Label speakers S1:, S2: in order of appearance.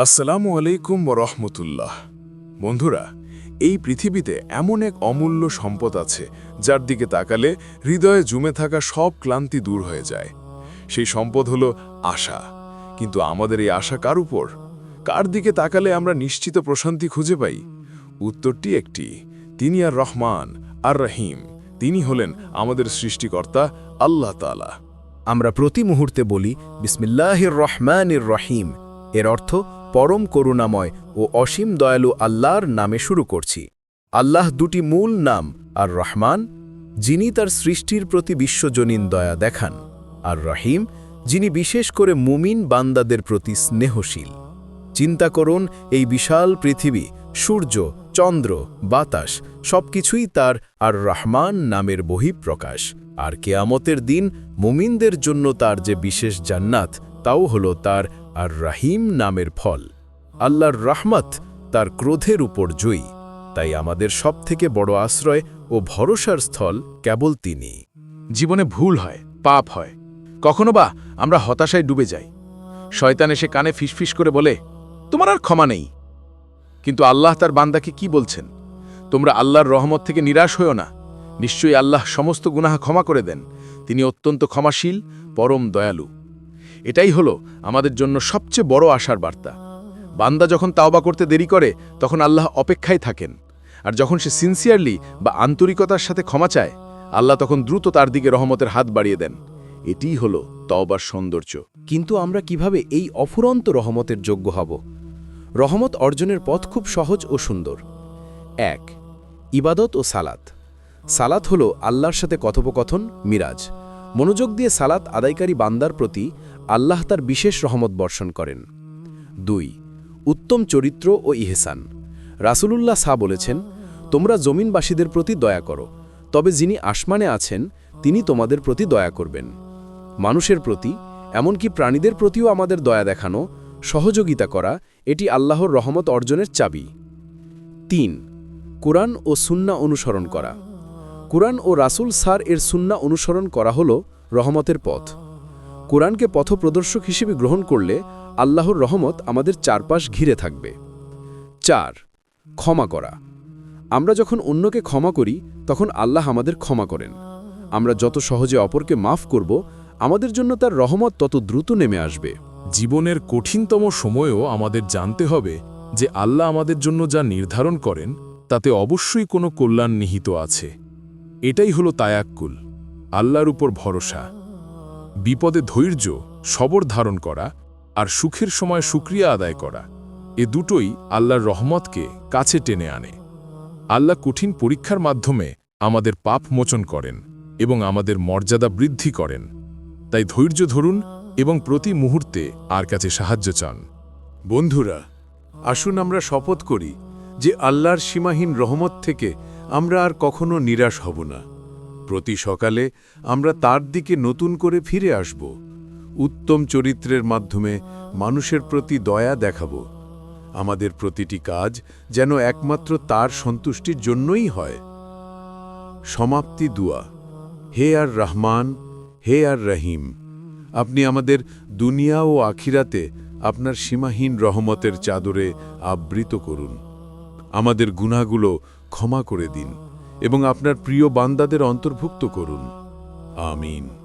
S1: আসসালামু আলাইকুম রহমতুল্লাহ। বন্ধুরা, এই পৃথিবীতে এমন এক অমূল্য সম্পদ আছে, যার দিকে তাকালে হৃদয়ে জুমে থাকা সব ক্লান্তি দূর হয়ে যায়। সেই সম্পদ হলো আশা। কিন্তু আমাদের এই আশা কার উপর? কার দিকে তাকালে আমরা নিশ্চিত প্রশান্তি খুঁজে পাই? উত্তরটি একটি, তিনি আর রহমান, আর রহিম, তিনি হলেন আমাদের সৃষ্টিকর্তা আল্লাহ তালা
S2: আমরা প্রতি মুহূর্তে বলি, বিসমিল্লাহির রহমানির রহিম, এর অর্থ পরম করুণাময় ও অসীম দয়ালু আল্লাহর নামে শুরু করছি। আল্লাহ দুটি মূল নাম আর রহমান যিনি তার সৃষ্টির প্রতি বিশ্বজনীন দয়া দেখান আর রহিম যিনি বিশেষ করে মুমিন বান্দাদের প্রতি স্নেহশীল। চিন্তা করুন, এই বিশাল পৃথিবী, সূর্য, চন্দ্র, বাতাস, সবকিছুই তার আর রহমান নামের বহিঃপ্রকাশ। আর কেয়ামতের দিন মুমিনদের জন্য তার যে বিশেষ জান্নাত, তাও হল তার আর রাহিম নামের ফল। আল্লাহর রহমত তার ক্রোধের উপর জয়ী। তাই আমাদের সবথেকে বড় আশ্রয় ও ভরসার স্থল কেবল তিনি।
S3: জীবনে ভুল হয়, পাপ হয়। কখনো বা আমরা হতাশায় ডুবে যাই। শয়তান এসে কানে ফিসফিস করে বলে, তোমার আর ক্ষমা নেই। কিন্তু আল্লাহ তার বান্দাকে কি বলছেন? তোমরা আল্লাহর রহমত থেকে নিরাশ হও না। নিশ্চয়ই আল্লাহ সমস্ত গুনাহা ক্ষমা করে দেন। তিনি অত্যন্ত ক্ষমাশীল, পরম দয়ালু। এটাই হলো আমাদের জন্য সবচেয়ে বড় আশার বার্তা। বান্দা যখন তাওবা করতে দেরি করে, তখন আল্লাহ অপেক্ষায় থাকেন। আর যখন সে সিনসিয়ারলি বা আন্তরিকতার সাথে ক্ষমা চায়, আল্লাহ তখন দ্রুত তার দিকে রহমতের হাত বাড়িয়ে দেন। এটিই হলো তওবার সৌন্দর্য।
S2: কিন্তু আমরা কীভাবে এই অফুরন্ত রহমতের যোগ্য হব? রহমত অর্জনের পথ খুব সহজ ও সুন্দর। এক, ইবাদত ও সালাত। সালাত হল আল্লাহর সাথে কথোপকথন, মিরাজ। মনোযোগ দিয়ে সালাত আদায়কারী বান্দার প্রতি আল্লাহ তার বিশেষ রহমত বর্ষণ করেন। দুই, উত্তম চরিত্র ও ইহেসান। রাসূলুল্লাহ সা বলেছেন, তোমরা জমিনবাসীদের প্রতি দয়া করো, তবে যিনি আসমানে আছেন, তিনি তোমাদের প্রতি দয়া করবেন। মানুষের প্রতি, এমনকি প্রাণীদের প্রতিও আমাদের দয়া দেখানো, সহযোগিতা করা, এটি আল্লাহর রহমত অর্জনের চাবি। তিন, কোরআন ও সুন্না অনুসরণ করা। কোরআন ও রাসূল সার এর সুন্না অনুসরণ করা হল রহমতের পথ। কোরআনকে পথপ্রদর্শক হিসেবে গ্রহণ করলে আল্লাহর রহমত আমাদের চারপাশ ঘিরে থাকবে। চার, ক্ষমা করা। আমরা যখন অন্যকে ক্ষমা করি, তখন আল্লাহ আমাদের ক্ষমা করেন। আমরা যত সহজে অপরকে মাফ করব, আমাদের জন্য তার রহমত তত দ্রুত নেমে আসবে।
S1: জীবনের কঠিনতম সময়েও আমাদের জানতে হবে যে আল্লাহ আমাদের জন্য যা নির্ধারণ করেন, তাতে অবশ্যই কোনো কল্যাণ নিহিত আছে। এটাই হলো তায়াক্কুল, আল্লাহর উপর ভরসা। বিপদে ধৈর্য, সবর ধারণ করা আর সুখের সময় সুক্রিয়া আদায় করা, এ দুটোই আল্লাহর রহমতকে কাছে টেনে আনে। আল্লাহ কঠিন পরীক্ষার মাধ্যমে আমাদের পাপ মোচন করেন এবং আমাদের মর্যাদা বৃদ্ধি করেন। তাই ধৈর্য ধরুন এবং প্রতি মুহূর্তে আর কাছে সাহায্য চান।
S4: বন্ধুরা, আসুন আমরা শপথ করি যে আল্লাহর সীমাহীন রহমত থেকে আমরা আর কখনো নিরাশ হব না। প্রতি সকালে আমরা তার দিকে নতুন করে ফিরে আসব। উত্তম চরিত্রের মাধ্যমে মানুষের প্রতি দয়া দেখাব। আমাদের প্রতিটি কাজ যেন একমাত্র তার সন্তুষ্টির জন্যই হয়। সমাপ্তি দুয়া। হে আর রহমান, হে আর রহিম, আপনি আমাদের দুনিয়া ও আখিরাতে আপনার সীমাহীন রহমতের চাদরে আবৃত করুন। আমাদের গুনাহগুলো ক্ষমা করে দিন। এবং আপনার প্রিয় বান্দাদের অন্তর্ভুক্ত করুন। আমিন।